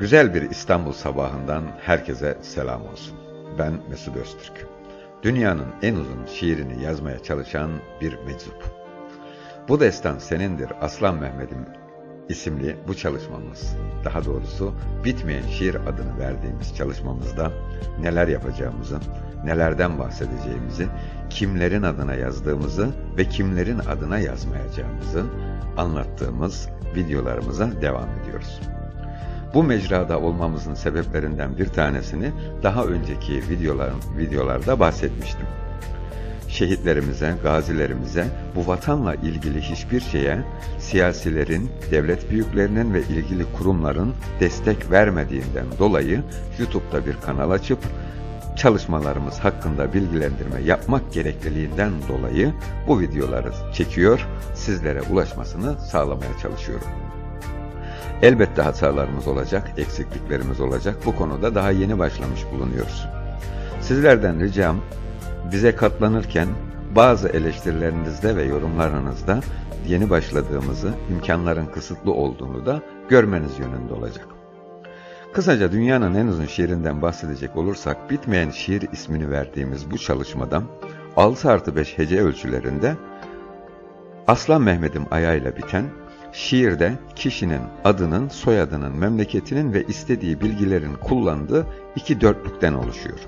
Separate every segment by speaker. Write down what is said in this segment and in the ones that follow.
Speaker 1: Güzel bir İstanbul sabahından herkese selam olsun. Ben Mesut Öztürk. Dünyanın en uzun şiirini yazmaya çalışan bir meczup. Bu destan senindir Aslan Mehmet'im isimli bu çalışmamız, daha doğrusu bitmeyen şiir adını verdiğimiz çalışmamızda neler yapacağımızı, nelerden bahsedeceğimizi, kimlerin adına yazdığımızı ve kimlerin adına yazmayacağımızı anlattığımız videolarımıza devam ediyoruz. Bu mecrada olmamızın sebeplerinden bir tanesini daha önceki videolar, videolarda bahsetmiştim. Şehitlerimize, gazilerimize, bu vatanla ilgili hiçbir şeye siyasilerin, devlet büyüklerinin ve ilgili kurumların destek vermediğinden dolayı YouTube'da bir kanal açıp çalışmalarımız hakkında bilgilendirme yapmak gerekliliğinden dolayı bu videoları çekiyor, sizlere ulaşmasını sağlamaya çalışıyorum. Elbette hatalarımız olacak, eksikliklerimiz olacak. Bu konuda daha yeni başlamış bulunuyoruz. Sizlerden ricam bize katlanırken bazı eleştirilerinizde ve yorumlarınızda yeni başladığımızı, imkanların kısıtlı olduğunu da görmeniz yönünde olacak. Kısaca dünyanın en uzun şiirinden bahsedecek olursak, Bitmeyen Şiir ismini verdiğimiz bu çalışmada 6 artı 5 hece ölçülerinde Aslan Mehmet'im ayağıyla biten Şiirde kişinin adının, soyadının, memleketinin ve istediği bilgilerin kullandığı iki dörtlükten oluşuyor.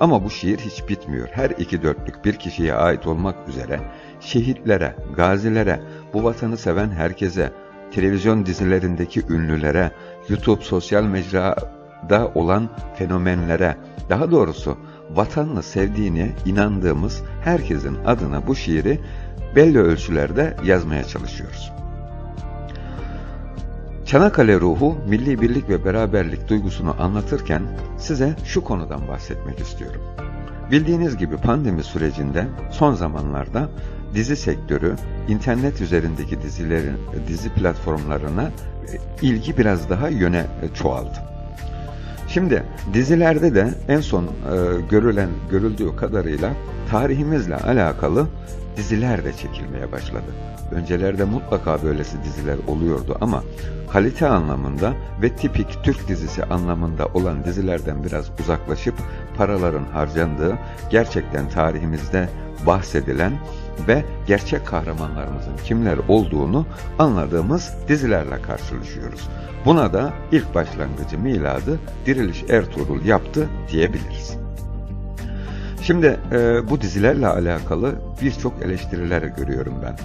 Speaker 1: Ama bu şiir hiç bitmiyor. Her iki dörtlük bir kişiye ait olmak üzere şehitlere, gazilere, bu vatanı seven herkese, televizyon dizilerindeki ünlülere, YouTube sosyal mecrada olan fenomenlere, daha doğrusu vatanını sevdiğine inandığımız herkesin adına bu şiiri belli ölçülerde yazmaya çalışıyoruz. Çanakkale ruhu, milli birlik ve beraberlik duygusunu anlatırken size şu konudan bahsetmek istiyorum. Bildiğiniz gibi pandemi sürecinde son zamanlarda dizi sektörü, internet üzerindeki dizilerin dizi platformlarına e, ilgi biraz daha yöne e, çoğaldı. Şimdi dizilerde de en son e, görülen görüldüğü kadarıyla tarihimizle alakalı diziler de çekilmeye başladı. Öncelerde mutlaka böylesi diziler oluyordu ama kalite anlamında ve tipik Türk dizisi anlamında olan dizilerden biraz uzaklaşıp paraların harcandığı, gerçekten tarihimizde bahsedilen ve gerçek kahramanlarımızın kimler olduğunu anladığımız dizilerle karşılaşıyoruz. Buna da ilk başlangıcı miladı Diriliş Ertuğrul yaptı diyebiliriz. Şimdi e, bu dizilerle alakalı birçok eleştiriler görüyorum ben.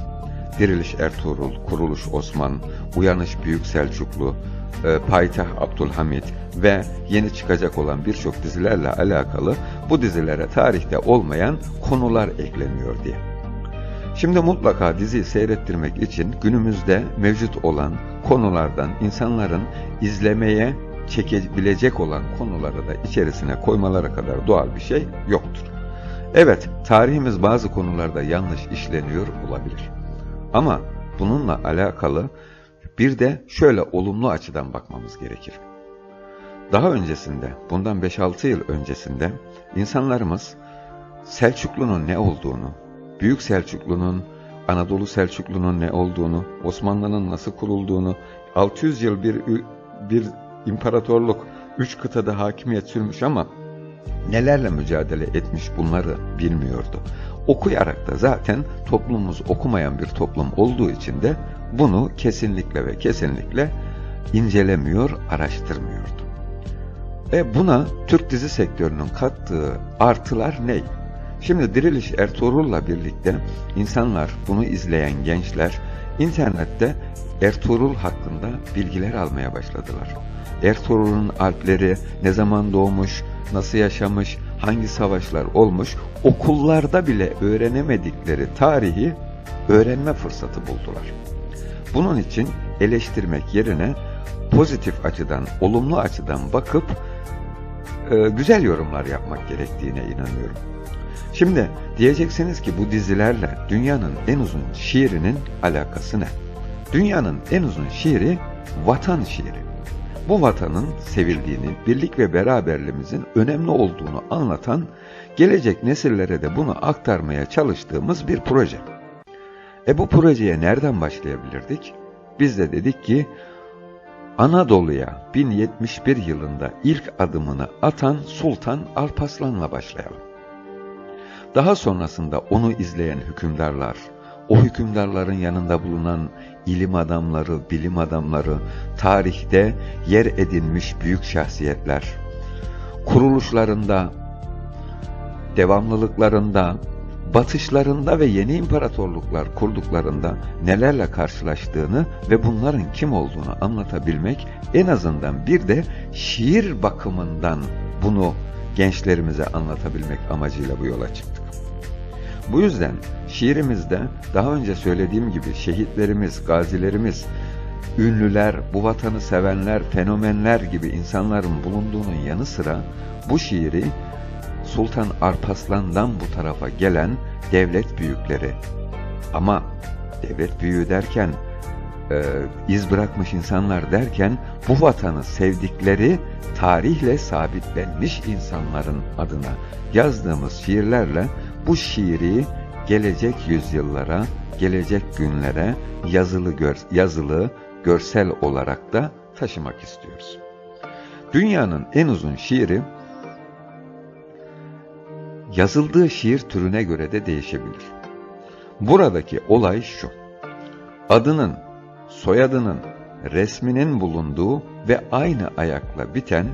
Speaker 1: Diriliş Ertuğrul, Kuruluş Osman, Uyanış Büyük Selçuklu, e, Payitaht Abdülhamit ve yeni çıkacak olan birçok dizilerle alakalı bu dizilere tarihte olmayan konular ekleniyor diye. Şimdi mutlaka diziyi seyrettirmek için günümüzde mevcut olan konulardan insanların izlemeye çekebilecek olan konuları da içerisine koymaları kadar doğal bir şey yoktur. Evet, tarihimiz bazı konularda yanlış işleniyor olabilir. Ama bununla alakalı bir de şöyle olumlu açıdan bakmamız gerekir. Daha öncesinde, bundan 5-6 yıl öncesinde insanlarımız Selçuklu'nun ne olduğunu, Büyük Selçuklu'nun, Anadolu Selçuklu'nun ne olduğunu, Osmanlı'nın nasıl kurulduğunu, 600 yıl bir bir imparatorluk, üç kıtada hakimiyet sürmüş ama nelerle mücadele etmiş bunları bilmiyordu. Okuyarak da zaten toplumumuz okumayan bir toplum olduğu için de bunu kesinlikle ve kesinlikle incelemiyor, araştırmıyordu. E buna Türk dizi sektörünün kattığı artılar ne? Şimdi Diriliş Ertuğrul'la birlikte insanlar, bunu izleyen gençler internette Ertuğrul hakkında bilgiler almaya başladılar. Ertuğrul'un alpleri ne zaman doğmuş, nasıl yaşamış, hangi savaşlar olmuş, okullarda bile öğrenemedikleri tarihi öğrenme fırsatı buldular. Bunun için eleştirmek yerine pozitif açıdan, olumlu açıdan bakıp e, güzel yorumlar yapmak gerektiğine inanıyorum. Şimdi diyeceksiniz ki bu dizilerle dünyanın en uzun şiirinin alakası ne? Dünyanın en uzun şiiri vatan şiiri bu vatanın sevildiğini, birlik ve beraberliğimizin önemli olduğunu anlatan, gelecek nesillere de bunu aktarmaya çalıştığımız bir proje. E bu projeye nereden başlayabilirdik? Biz de dedik ki Anadolu'ya 1071 yılında ilk adımını atan Sultan Alparslan'la başlayalım. Daha sonrasında onu izleyen hükümdarlar, o hükümdarların yanında bulunan ilim adamları, bilim adamları, tarihte yer edinmiş büyük şahsiyetler, kuruluşlarında, devamlılıklarında, batışlarında ve yeni imparatorluklar kurduklarında nelerle karşılaştığını ve bunların kim olduğunu anlatabilmek, en azından bir de şiir bakımından bunu gençlerimize anlatabilmek amacıyla bu yola çıktık. Bu yüzden şiirimizde daha önce söylediğim gibi şehitlerimiz, gazilerimiz, ünlüler, bu vatanı sevenler, fenomenler gibi insanların bulunduğunun yanı sıra bu şiiri Sultan Arpaslan'dan bu tarafa gelen devlet büyükleri ama devlet büyüğü derken e, iz bırakmış insanlar derken bu vatanı sevdikleri tarihle sabitlenmiş insanların adına yazdığımız şiirlerle bu şiiri gelecek yüzyıllara, gelecek günlere yazılı gör, yazılı görsel olarak da taşımak istiyoruz. Dünyanın en uzun şiiri yazıldığı şiir türüne göre de değişebilir. Buradaki olay şu. Adının, soyadının, resminin bulunduğu ve aynı ayakla biten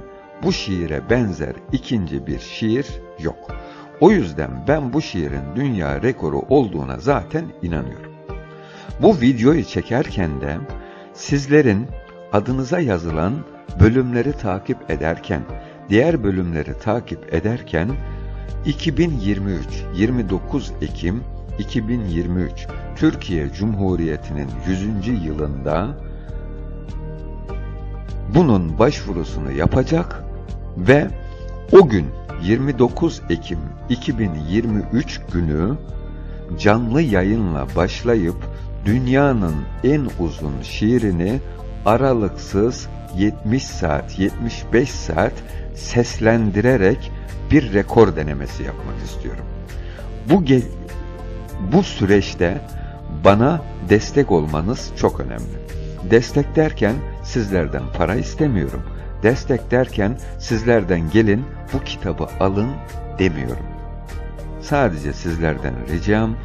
Speaker 1: bu şiire benzer ikinci bir şiir yok. O yüzden ben bu şiirin dünya rekoru olduğuna zaten inanıyorum. Bu videoyu çekerken de sizlerin adınıza yazılan bölümleri takip ederken, diğer bölümleri takip ederken 2023 29 Ekim 2023 Türkiye Cumhuriyeti'nin 100. yılında bunun başvurusunu yapacak ve o gün 29 Ekim 2023 günü canlı yayınla başlayıp dünyanın en uzun şiirini aralıksız 70 saat, 75 saat seslendirerek bir rekor denemesi yapmak istiyorum. Bu bu süreçte bana destek olmanız çok önemli. Destek derken sizlerden para istemiyorum. Destek derken sizlerden gelin bu kitabı alın demiyorum. Sadece sizlerden ricam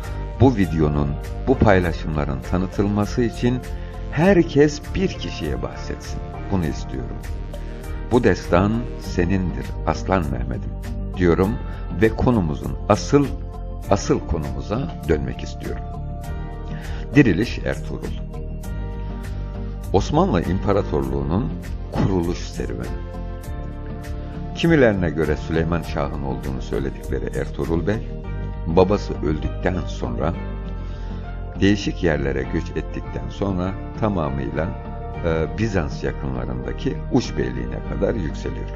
Speaker 1: bu videonun, bu paylaşımların tanıtılması için herkes bir kişiye bahsetsin. Bunu istiyorum. Bu destan senindir Aslan Mehmet'im diyorum ve konumuzun asıl asıl konumuza dönmek istiyorum. Diriliş Ertuğrul Osmanlı İmparatorluğu'nun kuruluş serüveni. Kimilerine göre Süleyman Şah'ın olduğunu söyledikleri Ertuğrul Bey, babası öldükten sonra değişik yerlere göç ettikten sonra tamamıyla e, Bizans yakınlarındaki Uç Beyliğine kadar yükseliyor.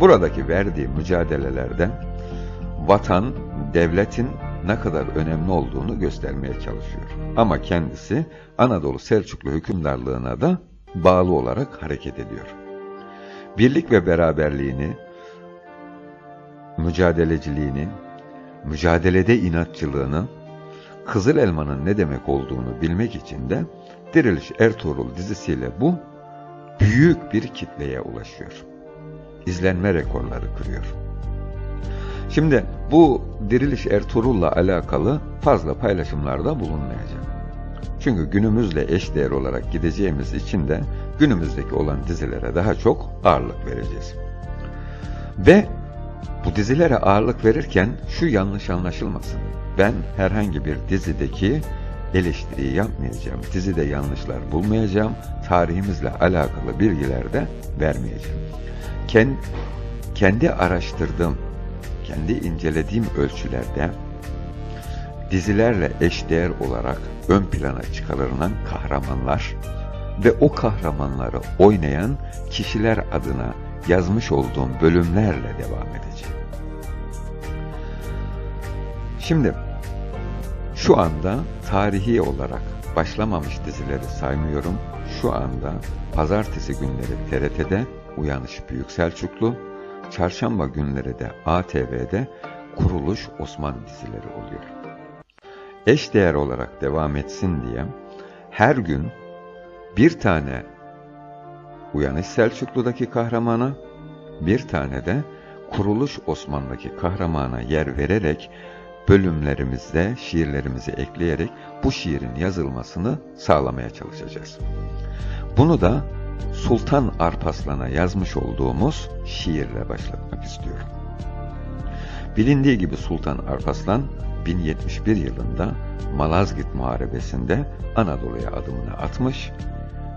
Speaker 1: Buradaki verdiği mücadelelerde vatan, devletin ne kadar önemli olduğunu göstermeye çalışıyor. Ama kendisi Anadolu Selçuklu hükümdarlığına da bağlı olarak hareket ediyor. Birlik ve beraberliğini, mücadeleciliğini, mücadelede inatçılığını, Kızıl Elma'nın ne demek olduğunu bilmek için de Diriliş Ertuğrul dizisiyle bu büyük bir kitleye ulaşıyor. İzlenme rekorları kırıyor. Şimdi bu Diriliş Ertuğrul'la alakalı fazla paylaşımlarda bulunmayacağım. Çünkü günümüzle eşdeğer olarak gideceğimiz için de günümüzdeki olan dizilere daha çok ağırlık vereceğiz. Ve bu dizilere ağırlık verirken şu yanlış anlaşılmasın. Ben herhangi bir dizideki eleştiriyi yapmayacağım. Dizide yanlışlar bulmayacağım. Tarihimizle alakalı bilgiler de vermeyeceğim. Kendi, kendi araştırdığım, kendi incelediğim ölçülerde dizilerle eşdeğer olarak ön plana çıkarılan kahramanlar ve o kahramanları oynayan kişiler adına yazmış olduğum bölümlerle devam edeceğim. Şimdi şu anda tarihi olarak başlamamış dizileri saymıyorum. Şu anda pazartesi günleri TRT'de Uyanış Büyük Selçuklu, çarşamba günleri de ATV'de Kuruluş Osman dizileri oluyor. Eş değer olarak devam etsin diye her gün bir tane Uyanış Selçuklu'daki kahramana, bir tane de Kuruluş Osmanlı'daki kahramana yer vererek bölümlerimizde şiirlerimizi ekleyerek bu şiirin yazılmasını sağlamaya çalışacağız. Bunu da Sultan Arpaslan'a yazmış olduğumuz şiirle başlatmak istiyorum. Bilindiği gibi Sultan Arpaslan 1071 yılında Malazgirt Muharebesi'nde Anadolu'ya adımını atmış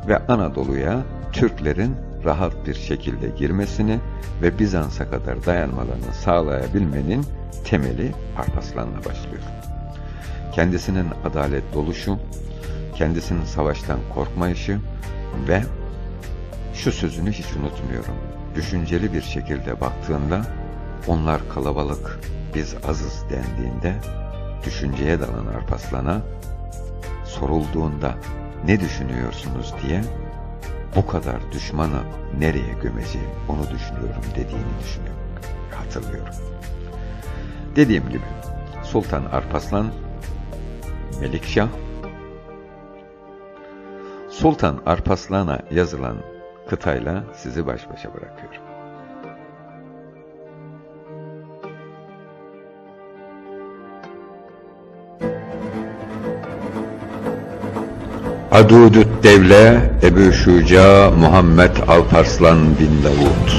Speaker 1: ve Anadolu'ya Türklerin rahat bir şekilde girmesini ve Bizans'a kadar dayanmalarını sağlayabilmenin temeli Arpaslan'la başlıyor. Kendisinin adalet doluşu, kendisinin savaştan korkmayışı ve şu sözünü hiç unutmuyorum. Düşünceli bir şekilde baktığında onlar kalabalık, biz azız dendiğinde düşünceye dalan Arpaslan'a sorulduğunda ne düşünüyorsunuz diye bu kadar düşmanı nereye gömeceğim onu düşünüyorum dediğini düşünüyorum. Hatırlıyorum. Dediğim gibi Sultan Arpaslan Melikşah Sultan Arpaslan'a yazılan kıtayla sizi baş başa bırakıyorum. Adudüt Devle Ebu Şuca Muhammed Alparslan bin Davud.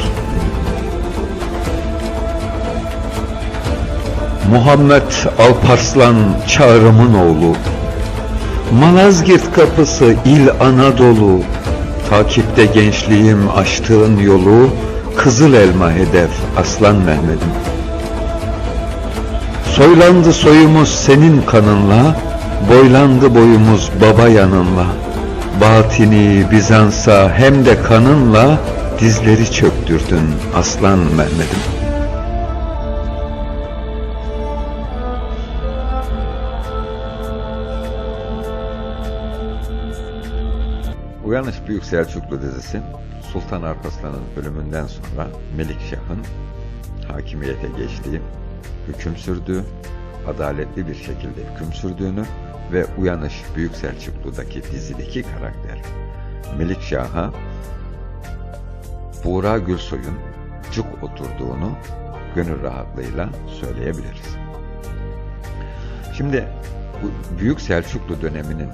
Speaker 1: Muhammed Alparslan Çağrım'ın oğlu. Malazgirt kapısı il Anadolu Takipte gençliğim açtığın yolu Kızıl elma hedef Aslan Mehmet'im. Soylandı soyumuz senin kanınla Boylandı boyumuz baba yanınla. Batini Bizans'a hem de kanınla Dizleri çöktürdün Aslan Mehmet'im Uyanış Büyük Selçuklu dizisi Sultan Arpaslan'ın ölümünden sonra Melikşah'ın hakimiyete geçtiği, hüküm sürdüğü, adaletli bir şekilde hüküm sürdüğünü ve Uyanış Büyük Selçuklu'daki dizideki karakter Melikşah'a Buğra Gülsoy'un cuk oturduğunu gönül rahatlığıyla söyleyebiliriz. Şimdi bu Büyük Selçuklu döneminin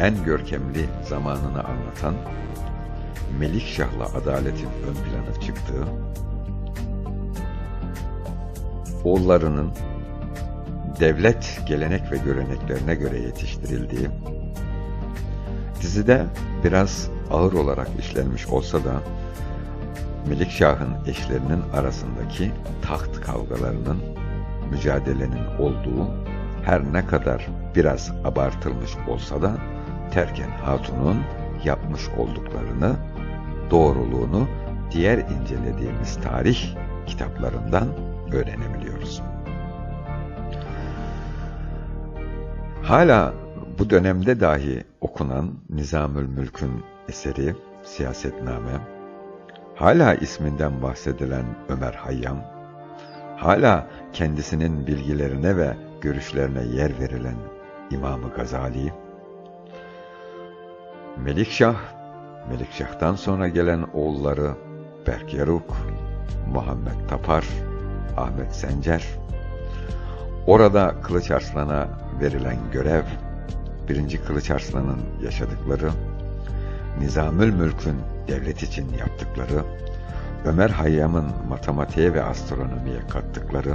Speaker 1: en görkemli zamanını anlatan Melikşah'la adaletin ön plana çıktığı, oğullarının devlet gelenek ve göreneklerine göre yetiştirildiği, dizide biraz ağır olarak işlenmiş olsa da Melikşah'ın eşlerinin arasındaki taht kavgalarının, mücadelenin olduğu her ne kadar biraz abartılmış olsa da Terken Hatun'un yapmış olduklarını, doğruluğunu diğer incelediğimiz tarih kitaplarından öğrenebiliyoruz. Hala bu dönemde dahi okunan Nizamül Mülk'ün eseri Siyasetname, hala isminden bahsedilen Ömer Hayyam, hala kendisinin bilgilerine ve görüşlerine yer verilen İmam-ı Gazali, Melikşah, Melikşah'tan sonra gelen oğulları Berk Yaruk, Muhammed Tapar, Ahmet Sencer, orada Kılıç Arslan'a verilen görev, birinci Kılıç Arslan'ın yaşadıkları, Nizamül Mülk'ün devlet için yaptıkları, Ömer Hayyam'ın matematiğe ve astronomiye kattıkları,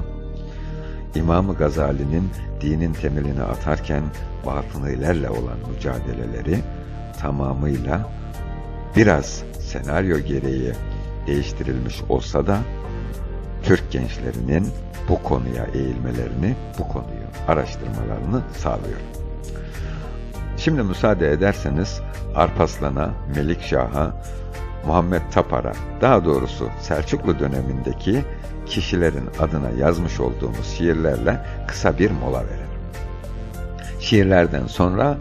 Speaker 1: İmam-ı Gazali'nin dinin temelini atarken batınilerle olan mücadeleleri tamamıyla biraz senaryo gereği değiştirilmiş olsa da Türk gençlerinin bu konuya eğilmelerini, bu konuyu araştırmalarını sağlıyor. Şimdi müsaade ederseniz Arpaslan'a, Melikşah'a, Muhammed Tapar'a, daha doğrusu Selçuklu dönemindeki kişilerin adına yazmış olduğumuz şiirlerle kısa bir mola verelim. Şiirlerden sonra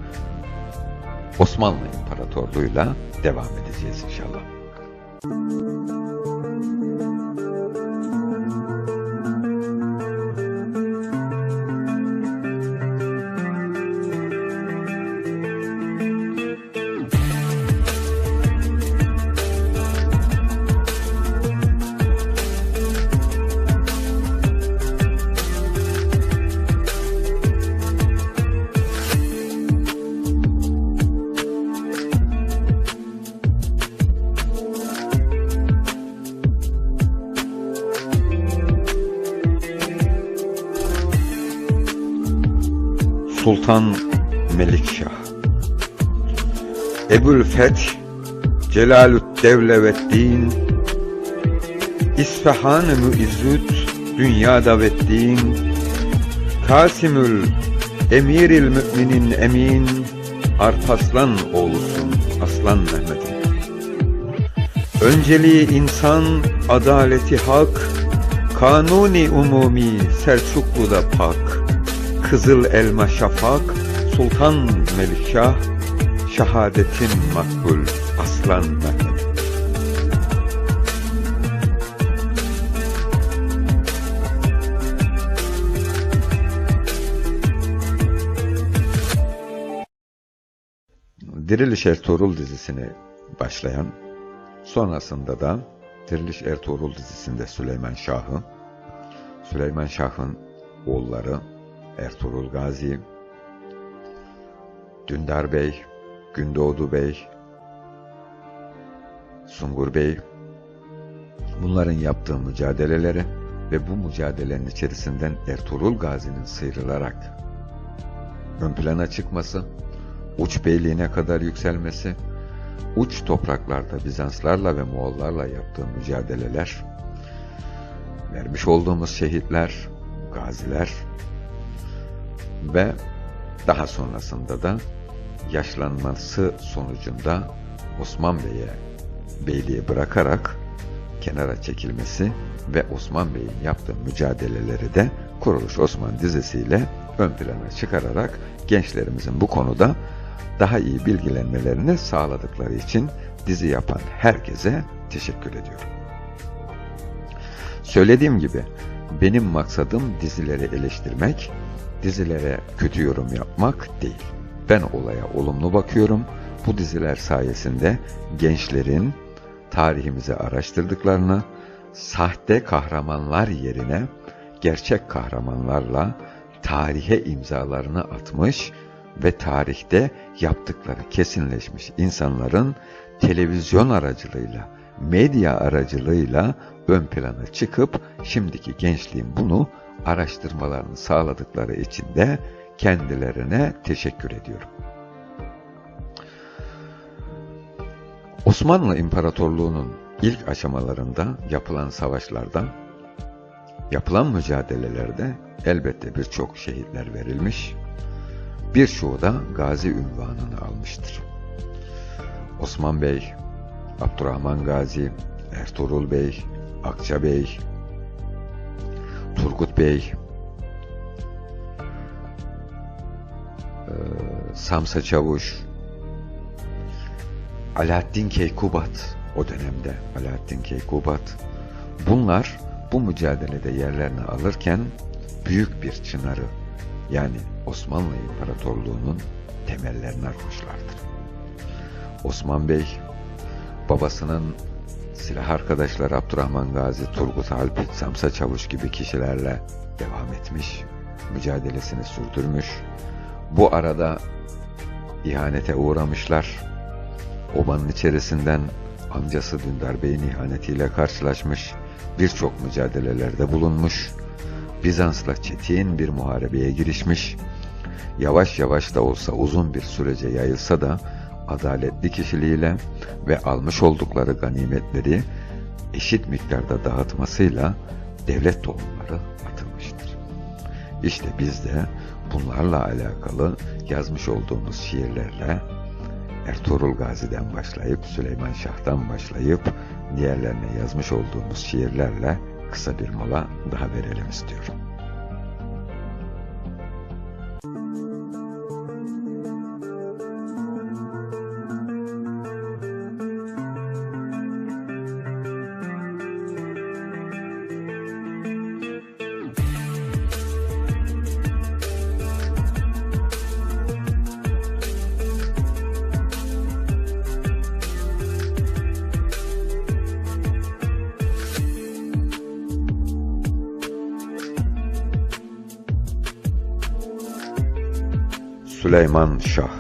Speaker 1: Osmanlı İmparatorluğu'yla devam edeceğiz inşallah. Sultan Melikşah. Ebul Feth Celalüddevle ve Din İsfahan-ı Müizzüt Dünyada ve Din Kasimül Emiril Müminin Emin Arpaslan oğlusun Aslan Mehmet'im. Önceliği insan, adaleti hak, Kanuni umumi Selçuklu'da pak, Kızıl elma şafak, Sultan Melikşah, Şehadetin makbul Aslan Mehmet. Diriliş Ertuğrul dizisini başlayan, sonrasında da Diriliş Ertuğrul dizisinde Süleyman Şah'ı, Süleyman Şah'ın oğulları Ertuğrul Gazi, Dündar Bey, Gündoğdu Bey, Sungur Bey, bunların yaptığı mücadeleleri ve bu mücadelenin içerisinden Ertuğrul Gazi'nin sıyrılarak ön plana çıkması, uç beyliğine kadar yükselmesi, uç topraklarda Bizanslarla ve Moğollarla yaptığı mücadeleler, vermiş olduğumuz şehitler, gaziler ve daha sonrasında da yaşlanması sonucunda Osman Bey'e beyliği bırakarak kenara çekilmesi ve Osman Bey'in yaptığı mücadeleleri de Kuruluş Osman dizisiyle ön plana çıkararak gençlerimizin bu konuda daha iyi bilgilenmelerini sağladıkları için dizi yapan herkese teşekkür ediyorum. Söylediğim gibi benim maksadım dizileri eleştirmek, dizilere kötü yorum yapmak değil. Ben olaya olumlu bakıyorum. Bu diziler sayesinde gençlerin tarihimizi araştırdıklarını, sahte kahramanlar yerine gerçek kahramanlarla tarihe imzalarını atmış ve tarihte yaptıkları kesinleşmiş insanların televizyon aracılığıyla, medya aracılığıyla ön plana çıkıp şimdiki gençliğin bunu araştırmalarını sağladıkları için de kendilerine teşekkür ediyorum. Osmanlı İmparatorluğu'nun ilk aşamalarında yapılan savaşlarda, yapılan mücadelelerde elbette birçok şehitler verilmiş, birçoğu da gazi ünvanını almıştır. Osman Bey, Abdurrahman Gazi, Ertuğrul Bey, Akça Bey, Turgut Bey, e, Samsa Çavuş, Alaaddin Keykubat o dönemde Alaaddin Keykubat bunlar bu mücadelede yerlerini alırken büyük bir çınarı yani Osmanlı İmparatorluğu'nun temellerini atmışlardır. Osman Bey babasının silah arkadaşları Abdurrahman Gazi, Turgut Alp, Samsa Çavuş gibi kişilerle devam etmiş, mücadelesini sürdürmüş. Bu arada ihanete uğramışlar. Obanın içerisinden amcası Dündar Bey'in ihanetiyle karşılaşmış, birçok mücadelelerde bulunmuş, Bizans'la çetin bir muharebeye girişmiş, yavaş yavaş da olsa uzun bir sürece yayılsa da adaletli kişiliğiyle ve almış oldukları ganimetleri eşit miktarda dağıtmasıyla devlet tohumları atılmıştır. İşte biz de bunlarla alakalı yazmış olduğumuz şiirlerle Ertuğrul Gazi'den başlayıp Süleyman Şah'tan başlayıp diğerlerine yazmış olduğumuz şiirlerle kısa bir mola daha verelim istiyorum. Süleyman Şah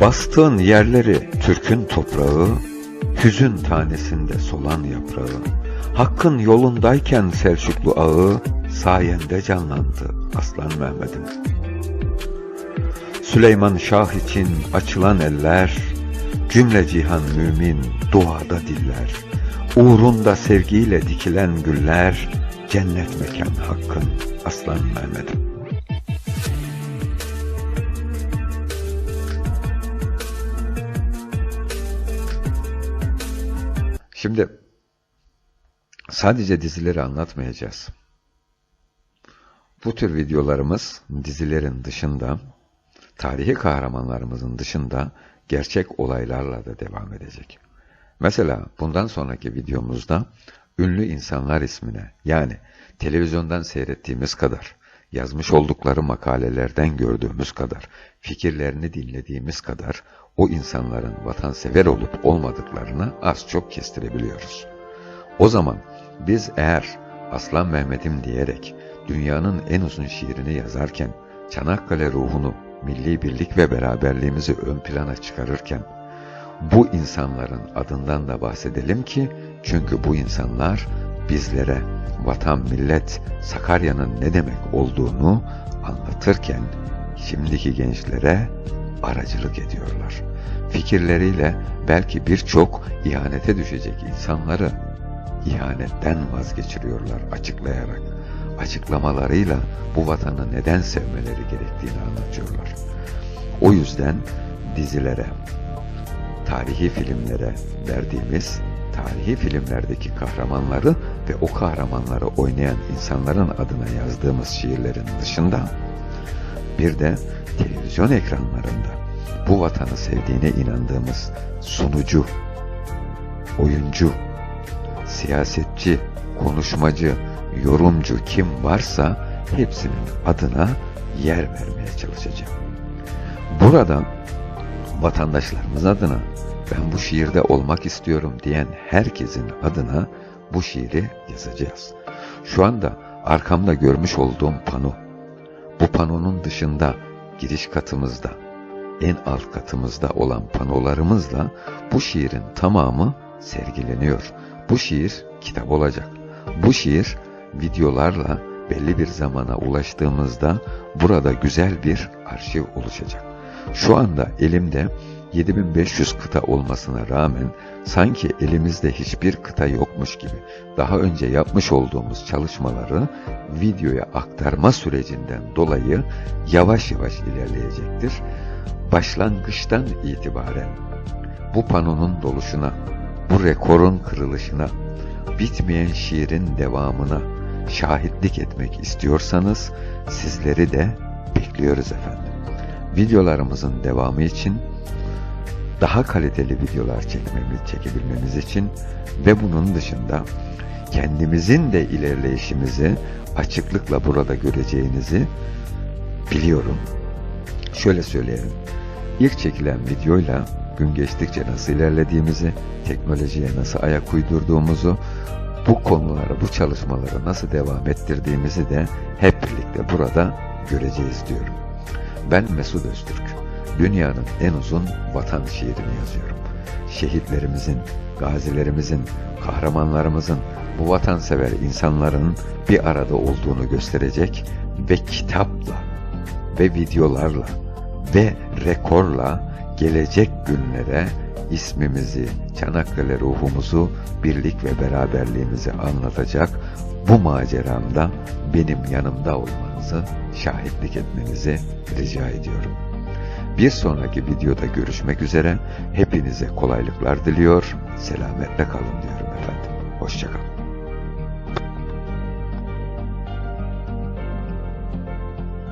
Speaker 1: Bastığın yerleri Türk'ün toprağı, Hüzün tanesinde solan yaprağı, Hakkın yolundayken Selçuklu ağı, Sayende canlandı Aslan Mehmet'im. Süleyman Şah için açılan eller, cümle cihan mümin duada diller. Uğrunda sevgiyle dikilen güller, cennet mekan hakkın aslan Mehmet'im. Şimdi sadece dizileri anlatmayacağız. Bu tür videolarımız dizilerin dışında, tarihi kahramanlarımızın dışında gerçek olaylarla da devam edecek. Mesela bundan sonraki videomuzda ünlü insanlar ismine yani televizyondan seyrettiğimiz kadar, yazmış oldukları makalelerden gördüğümüz kadar, fikirlerini dinlediğimiz kadar o insanların vatansever olup olmadıklarını az çok kestirebiliyoruz. O zaman biz eğer Aslan Mehmet'im diyerek dünyanın en uzun şiirini yazarken Çanakkale ruhunu, milli birlik ve beraberliğimizi ön plana çıkarırken bu insanların adından da bahsedelim ki çünkü bu insanlar bizlere vatan, millet, Sakarya'nın ne demek olduğunu anlatırken şimdiki gençlere aracılık ediyorlar. Fikirleriyle belki birçok ihanete düşecek insanları ihanetten vazgeçiriyorlar açıklayarak. Açıklamalarıyla bu vatanı neden sevmeleri gerektiğini anlatıyorlar. O yüzden dizilere, tarihi filmlere verdiğimiz tarihi filmlerdeki kahramanları ve o kahramanları oynayan insanların adına yazdığımız şiirlerin dışında bir de televizyon ekranlarında bu vatanı sevdiğine inandığımız sunucu, oyuncu, siyasetçi, konuşmacı, yorumcu kim varsa hepsinin adına yer vermeye çalışacağım. Burada vatandaşlarımız adına ben bu şiirde olmak istiyorum diyen herkesin adına bu şiiri yazacağız. Şu anda arkamda görmüş olduğum pano. Bu panonun dışında giriş katımızda, en alt katımızda olan panolarımızla bu şiirin tamamı sergileniyor. Bu şiir kitap olacak. Bu şiir videolarla belli bir zamana ulaştığımızda burada güzel bir arşiv oluşacak. Şu anda elimde 7500 kıta olmasına rağmen sanki elimizde hiçbir kıta yokmuş gibi daha önce yapmış olduğumuz çalışmaları videoya aktarma sürecinden dolayı yavaş yavaş ilerleyecektir. Başlangıçtan itibaren bu panonun doluşuna, bu rekorun kırılışına, bitmeyen şiirin devamına şahitlik etmek istiyorsanız sizleri de bekliyoruz efendim. Videolarımızın devamı için daha kaliteli videolar çekmemiz, çekebilmemiz için ve bunun dışında kendimizin de ilerleyişimizi açıklıkla burada göreceğinizi biliyorum. Şöyle söyleyelim. İlk çekilen videoyla gün geçtikçe nasıl ilerlediğimizi, teknolojiye nasıl ayak uydurduğumuzu, bu konuları, bu çalışmaları nasıl devam ettirdiğimizi de hep birlikte burada göreceğiz diyorum. Ben Mesut Öztürk. Dünyanın en uzun vatan şiirini yazıyorum. Şehitlerimizin, gazilerimizin, kahramanlarımızın, bu vatansever insanların bir arada olduğunu gösterecek ve kitapla ve videolarla ve rekorla gelecek günlere ismimizi, Çanakkale ruhumuzu, birlik ve beraberliğimizi anlatacak bu maceramda benim yanımda olmanızı, şahitlik etmenizi rica ediyorum. Bir sonraki videoda görüşmek üzere. Hepinize kolaylıklar diliyor. Selametle kalın diyorum efendim. Hoşçakalın.